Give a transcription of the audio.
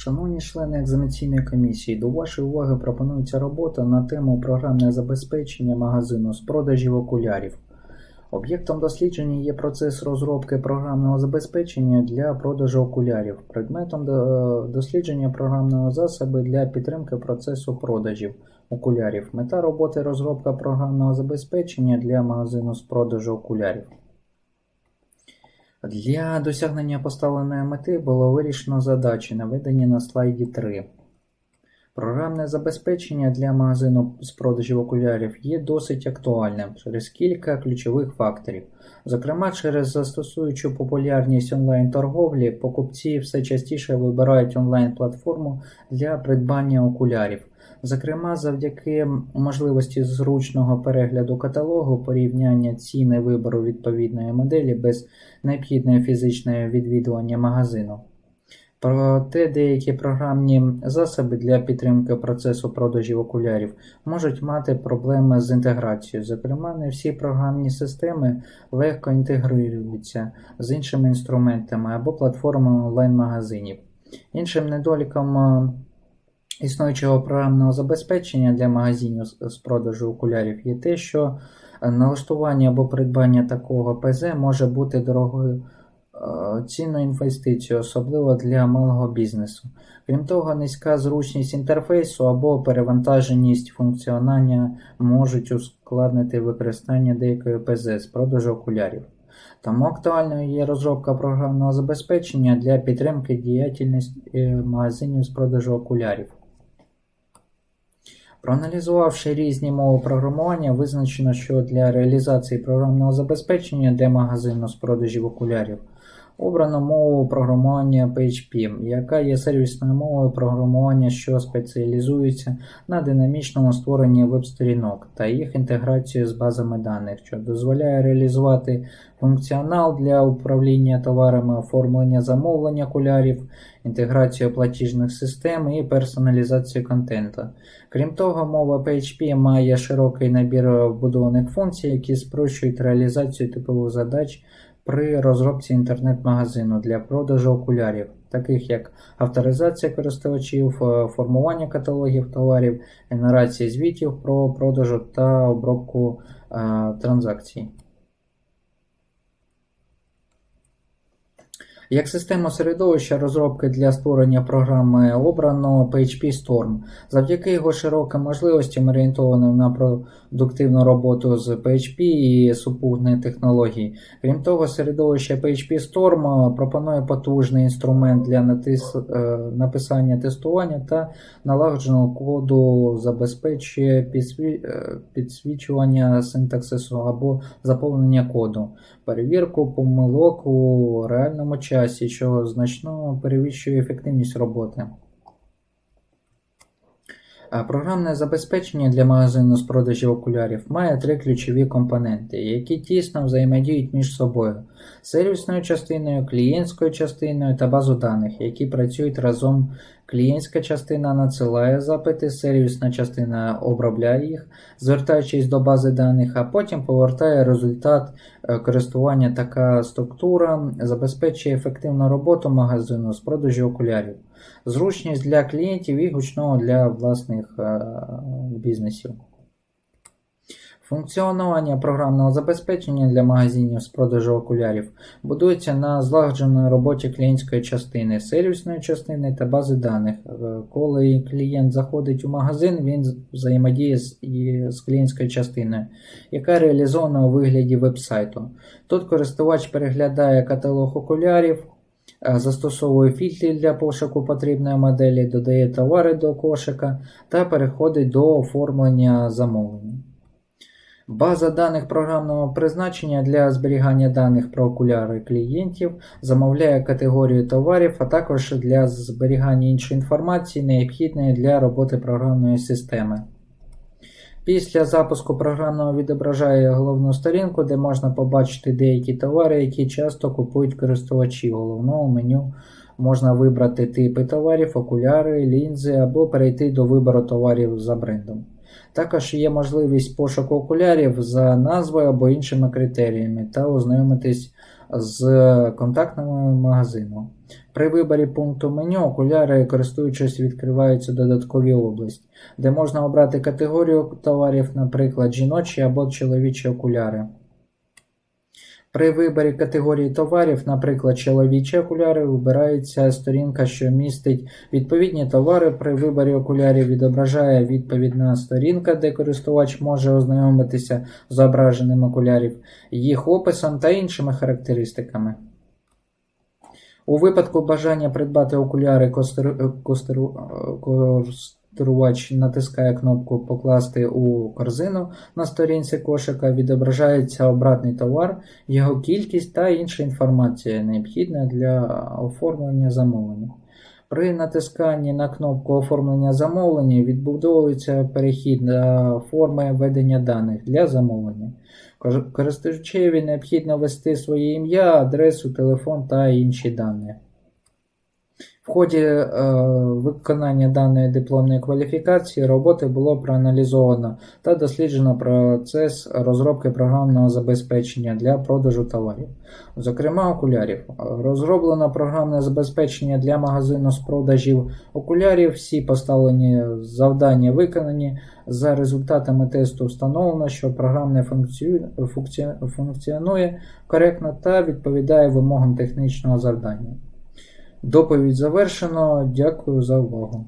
Шановні члени екзаменаційної комісії, до вашої уваги пропонується робота на тему програмне забезпечення магазину з продажів окулярів. Об'єктом дослідження є процес розробки програмного забезпечення для продажу окулярів. Предметом дослідження програмного засобу для підтримки процесу продажів окулярів. Мета роботи розробка програмного забезпечення для магазину з продажу окулярів. Для досягнення поставленої мети було вирішено задачі, наведені на слайді 3. Програмне забезпечення для магазину з продажів окулярів є досить актуальним через кілька ключових факторів. Зокрема, через застосуючу популярність онлайн-торговлі, покупці все частіше вибирають онлайн-платформу для придбання окулярів. Зокрема, завдяки можливості зручного перегляду каталогу, порівняння ціни вибору відповідної моделі без необхідне фізичне відвідування магазину. Проте деякі програмні засоби для підтримки процесу продажів окулярів можуть мати проблеми з інтеграцією. Зокрема, не всі програмні системи легко інтегруються з іншими інструментами або платформами онлайн-магазинів. Іншим недоліком існуючого програмного забезпечення для магазинів з продажу окулярів є те, що налаштування або придбання такого ПЗ може бути дорогою е, цінною інвестицією, особливо для малого бізнесу. Крім того, низька зручність інтерфейсу або перевантаженість функціонування можуть ускладнити використання деякої ПЗ з продажу окулярів. Тому актуальною є розробка програмного забезпечення для підтримки діяльності е, магазинів з продажу окулярів. Проаналізувавши різні мови програмування, визначено, що для реалізації програмного забезпечення для магазину з продажів окулярів обрано мову програмування PHP, яка є сервісною мовою програмування, що спеціалізується на динамічному створенні веб-сторінок та їх інтеграцію з базами даних, що дозволяє реалізувати функціонал для управління товарами, оформлення замовлення окулярів, інтеграцію платіжних систем і персоналізацію контенту. Крім того, мова PHP має широкий набір вбудованих функцій, які спрощують реалізацію типових задач при розробці інтернет-магазину для продажу окулярів, таких як авторизація користувачів, е, формування каталогів товарів, генерація звітів про продажу та обробку е, транзакцій. Як систему середовища розробки для створення програми обрано PHP Storm. Завдяки його широким можливостям, орієнтованим на продуктивну роботу з PHP і супутних технологій. Крім того, середовище PHP Storm пропонує потужний інструмент для натис... е, написання тестування та налагодженого коду, забезпечує е, підсвічування синтаксису або заповнення коду, перевірку помилок у реальному часі, що значно перевищує ефективність роботи. Програмне забезпечення для магазину з продажів окулярів має три ключові компоненти, які тісно взаємодіють між собою: сервісною частиною, клієнтською частиною та базу даних, які працюють разом. Клієнтська частина надсилає запити, сервісна частина обробляє їх, звертаючись до бази даних, а потім повертає результат е, користування. Така структура забезпечує ефективну роботу магазину з продажу окулярів зручність для клієнтів і гучного для власних е, бізнесів. Функціонування програмного забезпечення для магазинів з продажу окулярів будується на злагодженій роботі клієнтської частини, сервісної частини та бази даних. Е, Коли клієнт заходить у магазин, він взаємодіє з, клієнтською частиною, яка реалізована у вигляді веб-сайту. Тут користувач переглядає каталог окулярів, Застосовує фільтри для пошуку потрібної моделі, додає товари до кошика та переходить до оформлення замовлення. База даних програмного призначення для зберігання даних про окуляри клієнтів замовляє категорію товарів, а також для зберігання іншої інформації, необхідної для роботи програмної системи. Після запуску програмного відображає головну сторінку, де можна побачити деякі товари, які часто купують користувачі. В головному меню можна вибрати типи товарів, окуляри, лінзи або перейти до вибору товарів за брендом. Також є можливість пошуку окулярів за назвою або іншими критеріями та ознайомитись з контактними магазину. При виборі пункту меню окуляри, користуючись, відкриваються додаткові області, де можна обрати категорію товарів, наприклад, жіночі або чоловічі окуляри. При виборі категорії товарів, наприклад, чоловічі окуляри, вибирається сторінка, що містить відповідні товари. При виборі окулярів відображає відповідна сторінка, де користувач може ознайомитися з зображенням окулярів, їх описом та іншими характеристиками. У випадку бажання придбати окуляри, костер- костеру- користувач натискає кнопку Покласти у корзину на сторінці кошика, відображається обратний товар, його кількість та інша інформація, необхідна для оформлення замовлення. При натисканні на кнопку оформлення замовлення відбудовується перехід на форми введення даних для замовлення. Користувачеві необхідно ввести своє ім'я, адресу, телефон та інші дані. В ході е, виконання даної дипломної кваліфікації роботи було проаналізовано та досліджено процес розробки програмного забезпечення для продажу товарів, зокрема окулярів. Розроблено програмне забезпечення для магазину з продажів окулярів. Всі поставлені завдання виконані. За результатами тесту встановлено, що програмне функціонує, функціонує коректно та відповідає вимогам технічного завдання. Доповідь завершено. Дякую за увагу.